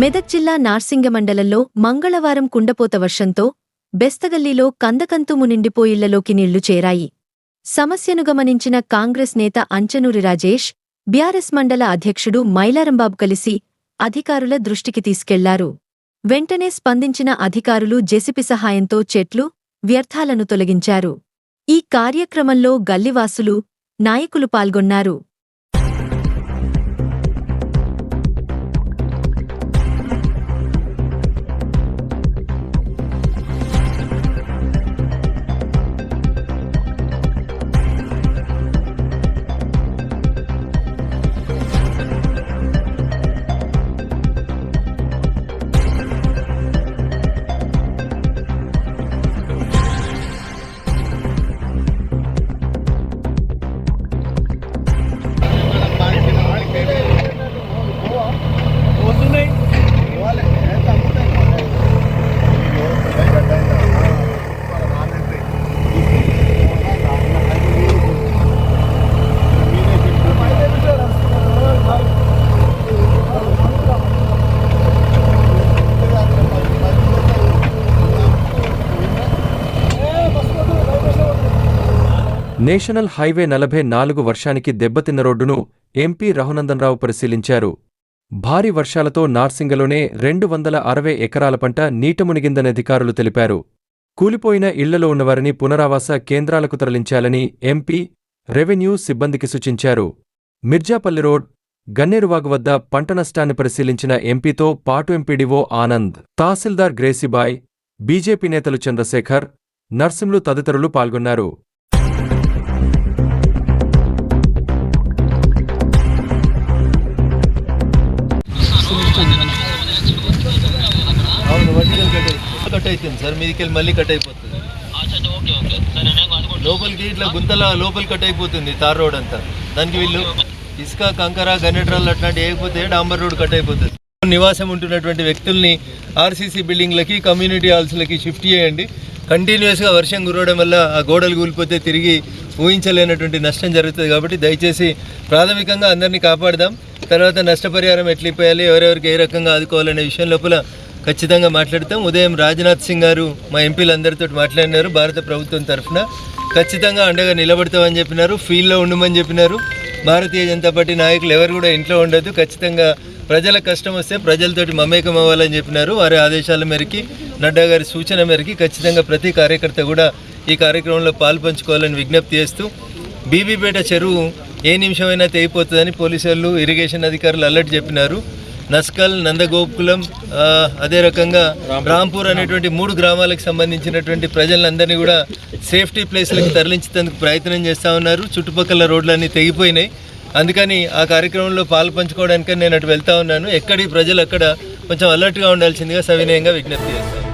మెదక్ జిల్లా నార్సింగ మండలంలో మంగళవారం కుండపోత వర్షంతో బెస్తగల్లీలో కందకంతుము నిండిపోయిళ్ళలోకి నీళ్ళు చేరాయి. సమస్యను గమనించిన కాంగ్రెస్ నేత అంచనూరి రాజేష్ బీఆర్ఎస్ మండల అధ్యక్షుడు మైలారంబాబు కలిసి అధికారుల దృష్టికి తీసుకెళ్ళారు. వెంటనే స్పందించిన అధికారులు జెసిపి సహాయంతో చెట్లు వ్యర్థాలను తొలగించారు. ఈ కార్యక్రమంలో గల్లివాసులు నాయకులు పాల్గొన్నారు. నేషనల్ హైవే నలభై నాలుగు వర్షానికి దెబ్బతిన్న రోడ్డును ఎంపీ రఘునందనరావు పరిశీలించారు. భారీ వర్షాలతో నార్సింగలోనే రెండు వందల అరవై ఎకరాల పంట నీటమునిగిందని అధికారులు తెలిపారు. కూలిపోయిన ఇళ్ళలో ఉన్నవారిని పునరావాస కేంద్రాలకు తరలించాలని ఎంపీ రెవెన్యూ సిబ్బందికి సూచించారు. మిర్జాపల్లి రోడ్ గన్నేరువాగు వద్ద పంట నష్టాన్ని పరిశీలించిన ఎంపీతో పాటు M P D O Anand tahsildar Gracybai BJP నేతలు చంద్రశేఖర్ నర్సింలు తదితరులు పాల్గొన్నారు. కట్ అవుతుంది సార్ మీదికి వెళ్ళి మళ్ళీ కట్ అయిపోతుంది. లోపలికి ఇట్లా గుంతల లోపలి కట్ అయిపోతుంది తార్ రోడ్ అంతా. దానికి వీళ్ళు ఇసుక కంకర గన్నెట్రాలు అట్లాంటి వేయకపోతే డాంబర్ రోడ్ కట్ అయిపోతుంది. నివాసం ఉంటున్నటువంటి వ్యక్తుల్ని ఆర్సీసీ బిల్డింగ్లకి కమ్యూనిటీ హాల్స్లకి షిఫ్ట్ చేయండి. కంటిన్యూస్గా వర్షం కురవడం వల్ల ఆ గోడలు కూలిపోతే తిరిగి ఊహించలేనటువంటి నష్టం జరుగుతుంది కాబట్టి దయచేసి ప్రాథమికంగా అందరినీ కాపాడదాం. తర్వాత నష్టపరిహారం ఎట్లా ఇప్పేయాలి ఎవరెవరికి ఏ రకంగా ఆదుకోవాలనే విషయం లోపల ఖచ్చితంగా మాట్లాడతాం. ఉదయం రాజ్నాథ్ సింగ్ గారు మా ఎంపీలందరితో మాట్లాడినారు. భారత ప్రభుత్వం తరఫున ఖచ్చితంగా అండగా నిలబడతామని చెప్పినారు. ఫీల్డ్లో ఉండమని చెప్పినారు. భారతీయ జనతా పార్టీ నాయకులు ఎవరు కూడా ఇంట్లో ఉండదు ఖచ్చితంగా ప్రజల కష్టం వస్తే ప్రజలతోటి మమేకం అవ్వాలని చెప్పినారు. వారి ఆదేశాల మేరకి నడ్డా గారి సూచన మేరకి ఖచ్చితంగా ప్రతి కార్యకర్త కూడా ఈ కార్యక్రమంలో పాల్పంచుకోవాలని విజ్ఞప్తి చేస్తూ బీబీపేట చెరువు ఏ నిమిషమైనా తెగిపోతుందని పోలీసు ఇరిగేషన్ అధికారులు అలర్ట్ చెప్పినారు. నస్కల్ నందగోకులం అదే రకంగా రాంపూర్. అనేటువంటి మూడు గ్రామాలకు సంబంధించినటువంటి ప్రజలందరినీ కూడా సేఫ్టీ ప్లేస్లకు తరలించేందుకు ప్రయత్నం చేస్తూ ఉన్నారు. చుట్టుపక్కల రోడ్లన్నీ తెగిపోయినాయి. అందుకని ఆ కార్యక్రమంలో పాలు పంచుకోవడానికి నేను అటు వెళ్తా ఉన్నాను. ఎక్కడి ప్రజలు అక్కడ కొంచెం అలర్ట్గా ఉండాల్సిందిగా సవినయంగా విజ్ఞప్తి చేస్తాను.